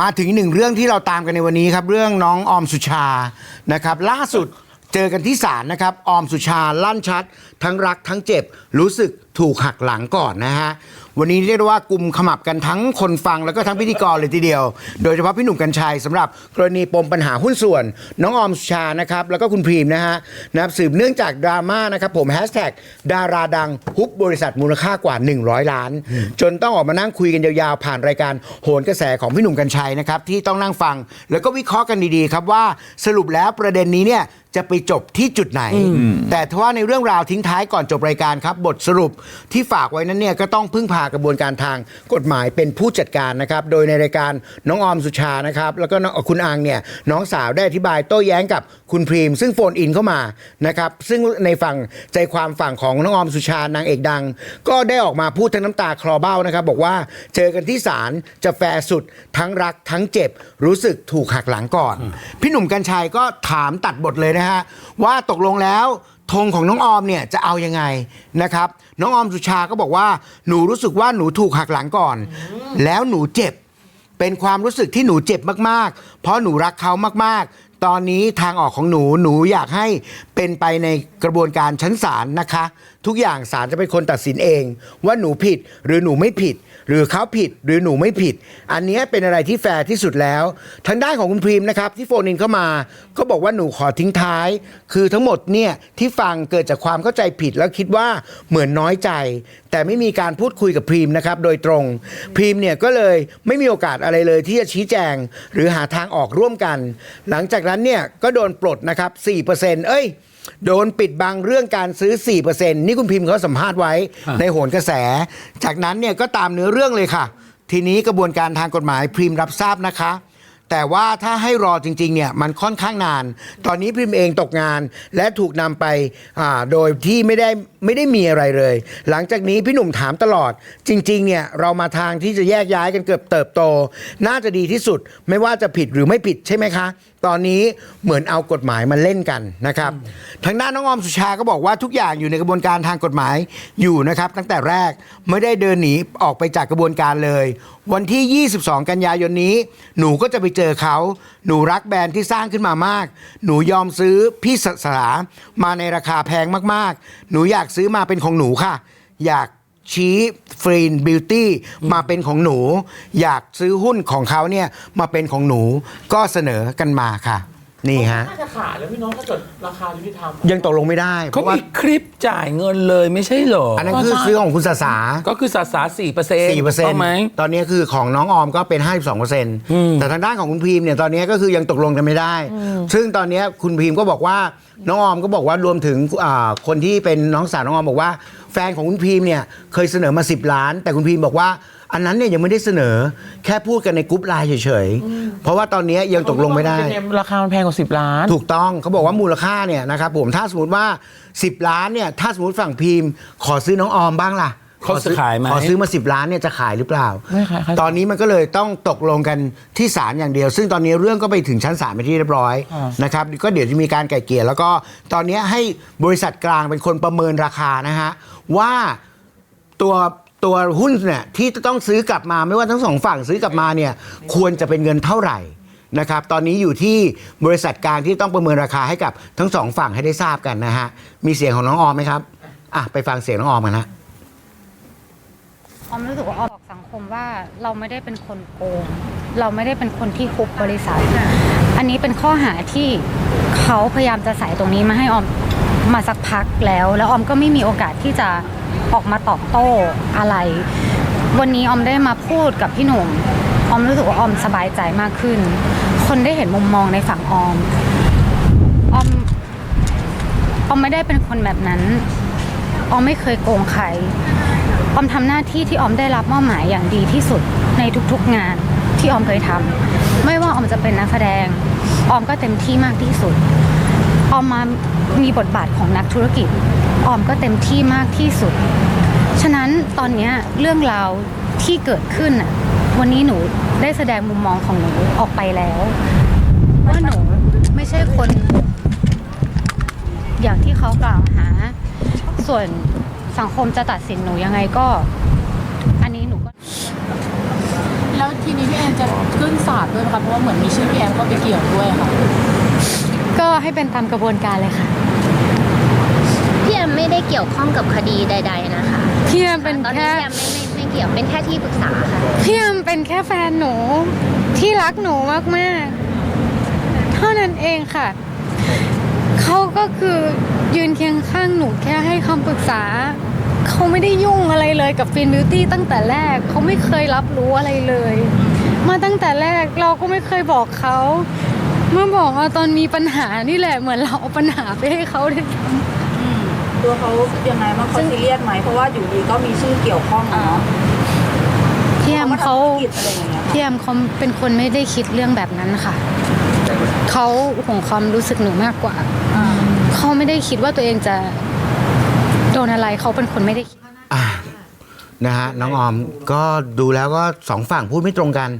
มาถึงหนึ่งเรื่องที่เราตามกันในวันนี้ครับ เรื่องน้องออมสุชานะครับ ล่าสุดเจอกันที่ศาลนะครับ ออมสุชาลั่นชัด ทั้งรักทั้งเจ็บ รู้สึกถูกหักหลังก่อนนะฮะ วันนี้เรียกได้ว่ากลุ่มขมับกันทั้งคนฟังแล้วก็ทั้งพิธีกรเลยทีเดียว โดยเฉพาะพี่หนุ่มกัญชัยสำหรับกรณีปมปัญหาหุ้นส่วน น้องออมสุชานะครับแล้วก็คุณพรีมนะฮะนะครับสืบเนื่องจากดราม่านะครับผมแฮชแท็กดาราดังฮุบบริษัทมูลค่ากว่า 100 ล้าน จนต้องออกมานั่งคุยกันยาวๆ ผ่านรายการโหนกระแสของพี่หนุ่มกัญชัยนะครับที่ต้องนั่งฟัง แล้วก็วิเคราะห์กันดีๆครับว่าสรุปแล้วประเด็นนี้เนี่ย จะไปจบที่จุดไหน แต่ทว่าในเรื่องราวทิ้งท้ายก่อนจบรายการครับ บทสรุปที่ฝากไว้นั้นเนี่ยก็ต้องพึ่งพากระบวนการทางกฎหมายเป็นผู้จัดการนะครับ โดยในรายการน้องออมสุชานะครับ แล้วก็น้องคุณอังเนี่ยน้องสาวได้อธิบายโต้แย้งกับคุณพรีม ซึ่งโฟนอินเข้ามานะครับ ซึ่งในฝั่งใจความฝั่งของน้องออมสุชานางเอกดัง ก็ได้ออกมาพูดทั้งน้ำตาคลอเบ้านะครับ บอกว่าเจอกันที่ศาลจะแฟร์สุดทั้งรักทั้งเจ็บ รู้สึกถูกหักหลังก่อน พี่หนุ่มกัญชัยก็ถามตัดบทเลยนะฮะว่าตกลงแล้วธงของน้องออมเนี่ยจะเอายังไงนะครับน้องออมสุชาก็บอกว่าหนูรู้สึกว่าหนูถูกหักหลังก่อน แล้วหนูเจ็บ เป็นความรู้สึกที่หนูเจ็บมากๆ เพราะหนูรักเขามากๆ ตอนนี้ทางออกของหนูหนูอยากให้เป็นไปในกระบวนการชั้นศาลนะคะ ทุกอย่างศาลจะเป็นคนตัดสินเอง ว่าหนูผิดหรือหนูไม่ผิด หรือเขาผิดหรือหนูไม่ผิด อันนี้เป็นอะไรที่แฟร์ที่สุดแล้ว ทางด้านของคุณพรีมนะครับที่โฟนอินเข้ามา ก็บอกว่าหนูขอทิ้งท้าย คือทั้งหมดเนี่ยที่ฟังเกิดจากความเข้าใจผิดแล้วคิดว่าเหมือนน้อยใจ แต่ไม่มีการพูดคุยกับพรีมนะครับโดยตรงพรีมเนี่ยก็เลยไม่มีโอกาสอะไรเลยที่จะชี้แจง หรือหาทางออกร่วมกัน หลังจากนั้นเนี่ยก็โดนปลดนะครับ4%เอ้ย โดนปิดบังเรื่องการซื้อ 4%นี่คุณพิมพ์เขาสัมภาษณ์ไว้ในโหนกระแส จากนั้นเนี่ยก็ตามเนื้อเรื่องเลยค่ะ ทีนี้กระบวนการทางกฎหมายพริมรับทราบนะคะ แต่ว่าถ้าให้รอจริงๆเนี่ยมันค่อนข้างนาน ตอนนี้พริมเองตกงาน และถูกนำไปอ่าโดยที่ไม่ได้ไม่ได้มีอะไรเลย หลังจากนี้พี่หนุ่มถามตลอด จริงๆเนี่ยเรามาทางที่จะแยกย้ายกันเกือบเติบโต น่าจะดีที่สุด ไม่ว่าจะผิดหรือไม่ผิดใช่ไหมคะ ตอนนี้เหมือนเอากฎหมายมาเล่นกันนะครับ ทางด้านน้องออมสุชาก็บอกว่าทุกอย่างอยู่ในกระบวนการทางกฎหมายอยู่นะครับ ตั้งแต่แรกไม่ได้เดินหนีออกไปจากกระบวนการเลย วันที่ 22 กันยายนนี้ หนูก็จะไปเจอเขา หนูรักแบรนด์ที่สร้างขึ้นมามาก หนูยอมซื้อพี่สสามาในราคาแพงมากๆ หนูอยากซื้อมาเป็นของหนูค่ะ อยาก ชี้ฟรีนบิวตี้มาเป็นของหนู อยากซื้อหุ้นของเขาเนี่ยมาเป็นของหนูก็เสนอกันมาค่ะ นี่ฮะ น่าจะขายแล้วพี่น้องถ้าเกิดราคายุติธรรมยังตกลงไม่ได้ เพเขาราะว่ามีคลิปจ่ายเงินเลยไม่ใช่เหรออัอันนั้นคือซื้อของคุณสาสาก็คือสาสาสี่เปอร์เซ็นต์สี่เปอร์เซ็นต์ไหม ตอนนี้คือของน้องออมก็เป็น 52เปอร์เซ็นต์แต่ทางด้านของคุณพีมเนี่ยตอนนี้ก็คือยังตกลงกันไม่ได้ ซึ่งตอนนี้คุณพีมก็บอกว่าน้องออมก็บอกว่ารวมถึงอ่าคนที่เป็นน้องสาวน้องออมบอกว่า แฟนของคุณพีมเนี่ยเคยเสนอมา 10 ล้าน แต่คุณพีมบอกว่า อันนั้นเนี่ยยังไม่ได้เสนอแค่พูดกันในกรุ๊ปไลน์เฉยๆ เพราะว่าตอนนี้ยังตกลงไม่ได้ ราคามันแพงกว่า 10 ล้าน ถูกต้องเขาบอกว่ามูลค่าเนี่ยนะครับผมถ้าสมมติว่า 10 ล้านเนี่ยถ้าสมมติฝั่งพิมพ์ ขอซื้อน้องออมบ้างล่ะเขาจะขายไหมขอซื้อมา 10 ล้านเนี่ยจะขายหรือเปล่า ไม่ขายขายตอนนี้มันก็เลยต้องตกลงกันที่ศาลอย่างเดียว ซึ่งตอนนี้เรื่องก็ไปถึงชั้นศาลไปนที่เรียบร้อยอ่านนะครับก็เดี๋ยวจะมีการไก่เกลี่ยแล้วก็ตอนนี้ให้บริษัทกลางเป็นคนประเมินราคานะฮะว่าตัว ตัวหุ้นเนี่ยที่จะต้องซื้อกลับมาไม่ว่าทั้งสองฝั่งซื้อกลับมาเนี่ยควรจะเป็นเงินเท่าไหร่นะครับตอนนี้อยู่ที่บริษัทกลางที่ต้องประเมินราคาให้กับทั้งสองฝั่งให้ได้ทราบกันนะฮะมีเสียงของน้องออมไหมครับอะไปฟังเสียงน้องออมกันนะออมรู้สึกว่าออมบอกสังคมว่าเราไม่ได้เป็นคนโกง เราไม่ได้เป็นคนที่คุบบริษัท อันนี้เป็นข้อหาที่เขาพยายามจะใส่ตรงนี้มาให้ออมมาสักพักแล้ว แล้วออมก็ไม่มีโอกาสที่จะออกมาตอบโต้อะไร วันนี้ออมได้มาพูดกับพี่หนุ่มออมรู้สึกว่าออมสบายใจมากขึ้น คนได้เห็นมุมมองในฝั่งออมออมออมไม่ได้เป็นคนแบบนั้นออมไม่เคยโกงใครออมทำหน้าที่ที่ออมได้รับมอบหมายอย่างดีที่สุดในทุกๆงานที่ออมเคยทำไม่ว่าออมจะเป็นนักแสดงออมก็เต็มที่มากที่สุดออมมามีบทบาทของนักธุรกิจ ออมก็เต็มที่มากที่สุด ฉะนั้นตอนเนี้ยเรื่องราวที่เกิดขึ้นน่ะวันนี้หนูได้แสดงมุมมองของหนูออกไปแล้ว ว่าหนูไม่ใช่คน อย่างที่เขากล่าวหา ส่วนสังคมจะตัดสินหนูยังไงก็ อันนี้หนูก็ แล้วททีนี้พี่แอนจะขึ้นศาลด้วยไหมคะเพราะว่าเหมือนมีชื่อพี่แอนก็ไปเกี่ยวด้วยค่ะ ก็ให้เป็นตามกระบวนการเลยค่ะพี่แอม ไม่ได้เกี่ยวข้องกับคดีใด ๆ นะคะพี่แอมเป็นตอนแค่นี้พี่แอมไม่ไม่ไม่เกี่ยวเป็นแค่ที่ปรึกษาค่ะ พี่แอมเป็นแค่แฟนหนูที่รักหนูมากๆ เท่านั้นเองค่ะ เขาก็คือยืนเคียงข้างหนูแค่ให้คำปรึกษา เขาไม่ได้ยุ่งอะไรเลยกับฟินบิวตี้ตั้งแต่แรก เขาไม่เคยรับรู้อะไรเลย มาตั้งแต่แรกเราก็ไม่เคยบอกเขาเมื่อบอกว่าตอนมีปัญหานี่แหละเหมือนเราเอาปัญหาไปให้เขาด้วยซ้ำ ตัวเขายังไงบ้างเขาซีเรียสไหมเพราะว่าอยู่ดีก็มีชื่อเกี่ยวข้องอะเนาะพี่แอมเขาทำธุรกิจอะไรอย่างเงี้ยค่ะพี่แอมเขาเป็นคนไม่ได้คิดเรื่องแบบนั้นค่ะเขาห่วงความรู้สึกหนูมากกว่าเขาไม่ได้คิดว่าตัวเองจะโดนอะไรเขาเป็นคนไม่ได้คิดอะ นะฮะน้องออมก็ดูแล้วก็สองฝั่งพูดไม่ตรงกัน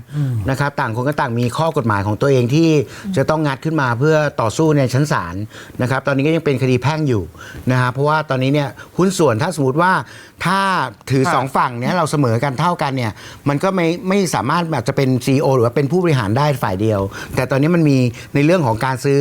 นะครับต่างคนก็ต่างมีข้อกฎหมายของตัวเองที่จะต้องงัดขึ้นมาเพื่อต่อสู้ในชั้นศาลนะครับตอนนี้ก็ยังเป็นคดีแพ่งอยู่นะฮะเพราะว่าตอนนี้เนี่ยหุ้นส่วนถ้าสมมติว่าถ้าถือสองฝั่งเนี่ยเราเสมอกันเท่ากันเนี่ยมันก็ไม่ไม่สามารถแบบจะเป็น CEO หรือว่าเป็นผู้บริหารได้ฝ่ายเดียว แต่ตอนนี้มันมีในเรื่องของการซื้อ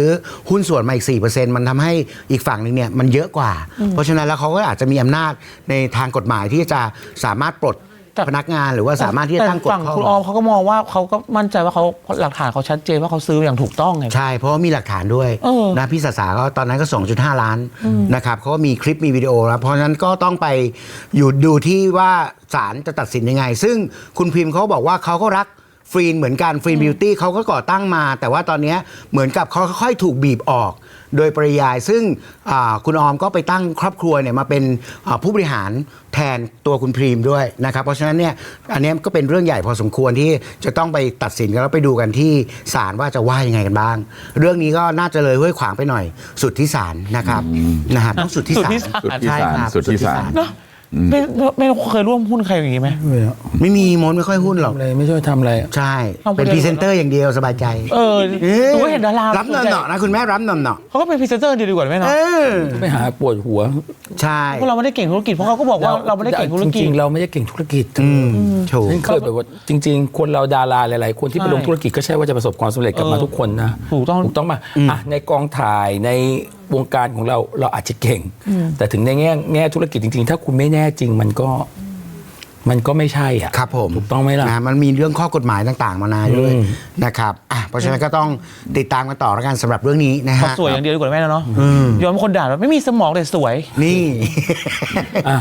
หุ้นส่วนมาอีก4%มันทำให้อีกฝั่งหนึ่งเนี่ยมันเยอะกว่า เพราะฉะนั้นแล้วเขาก็อาจจะมีอำนาจในทางกฎหมายที่จะสามารถปลดแต่พนักงานหรือว่าสามารถที่จะตั้งกฎฝั่งข้อคุณออมเขาก็มองว่าเขาก็มั่นใจว่าเขาหลักฐานเขาชัดเจนว่าเขาซื้ออย่างถูกต้องไงใช่เพราะว่ามีหลักฐานด้วยเออนะพี่สาสาก็ตอนนั้นก็ 2.5 ล้านนะครับเขาก็มีคลิปมีวิดีโอแล้วเพราะฉะนั้นก็ต้องไปอยู่ดูที่ว่าศาลจะตัดสินยังไง ซึ่งคุณพิมพ์เขาบอกว่าเขาก็รักฟรีนเหมือนกันฟรีนบิวตี้เขาก็ก่อตั้งมา แต่ว่าตอนเนี้ยเหมือนกับเขาค่อยๆถูกบีบออก โดยปริยายซึ่งอ่าคุณออมก็ไปตั้งครอบครัวเนี่ยมาเป็นอ่าผู้บริหารแทนตัวคุณพรีมด้วยนะครับ เพราะฉะนั้นเนี่ยอันเนี้ยก็เป็นเรื่องใหญ่พอสมควรที่จะต้องไปตัดสินกันแล้วไปดูกันที่ศาลว่าจะว่ายังไงกันบ้าง เรื่องนี้ก็น่าจะเลยห้วยขวางไปหน่อย สุดที่ศาลนะครับนะฮะต้องสุดที่ศาลสุดที่ศาลสุดที่ศาลใช่ครับสุดที่ศาลเนาะ ไม่ไม่ไม่เคยร่วมหุ้นใครอย่างนี้ไหม ไม่มีมนไม่ค่อยหุ้นหรอกทำอะไรไม่ช่วยทำอะไรใช่ เอาไปเป็นเลย พรีเซนเตอร์อย่างเดียวสบายใจเออเอ๊ะดูว่าเห็นดารารับเงินเนาะนะคุณแม่รับเงินเนาะเขาก็เป็นพรีเซนเตอร์ดีกว่าไหมเอเนาะอไปหาปวดหัวใช่พวกเราไม่ได้เก่งธุรกิจเพราะเขาก็บอกว่าเราไม่ได้เก่งธุรจกิจ ริงๆเราไม่ได้เก่งธุรกิจอืมถูก ฉันเคยแบบว่าจริง ๆ คนเราดาราหลาย ๆ คนที่ไปใช่ลงธุรกิจก็ใช่ว่าจะประสบความสำเร็จกลับมาเออทุกคนนะถูกต้อง ถูกต้องมาอะในกองถ่ายในวงการของเราเราอาจจะเก่ง แต่ถึงในแง่แง่ธุรกิจจริง ๆ ถ้าคุณไม่แน่จริงมันก็มันก็ไม่ใช่อะครับผมถูกต้องไหมล่ะนะมันมีเรื่องข้อกฎหมายต่างๆ มานาด้วยอืมนะครับอะเพราะฉะนั้นก็ต้องติดตามกันต่อแล้วกันสำหรับเรื่องนี้นะเขาฮะสวยอย่างเดียวดีกว่าแม่เนาะอืมยอมคนด่าว่าไม่มีสมองแต่สวยนี่อะ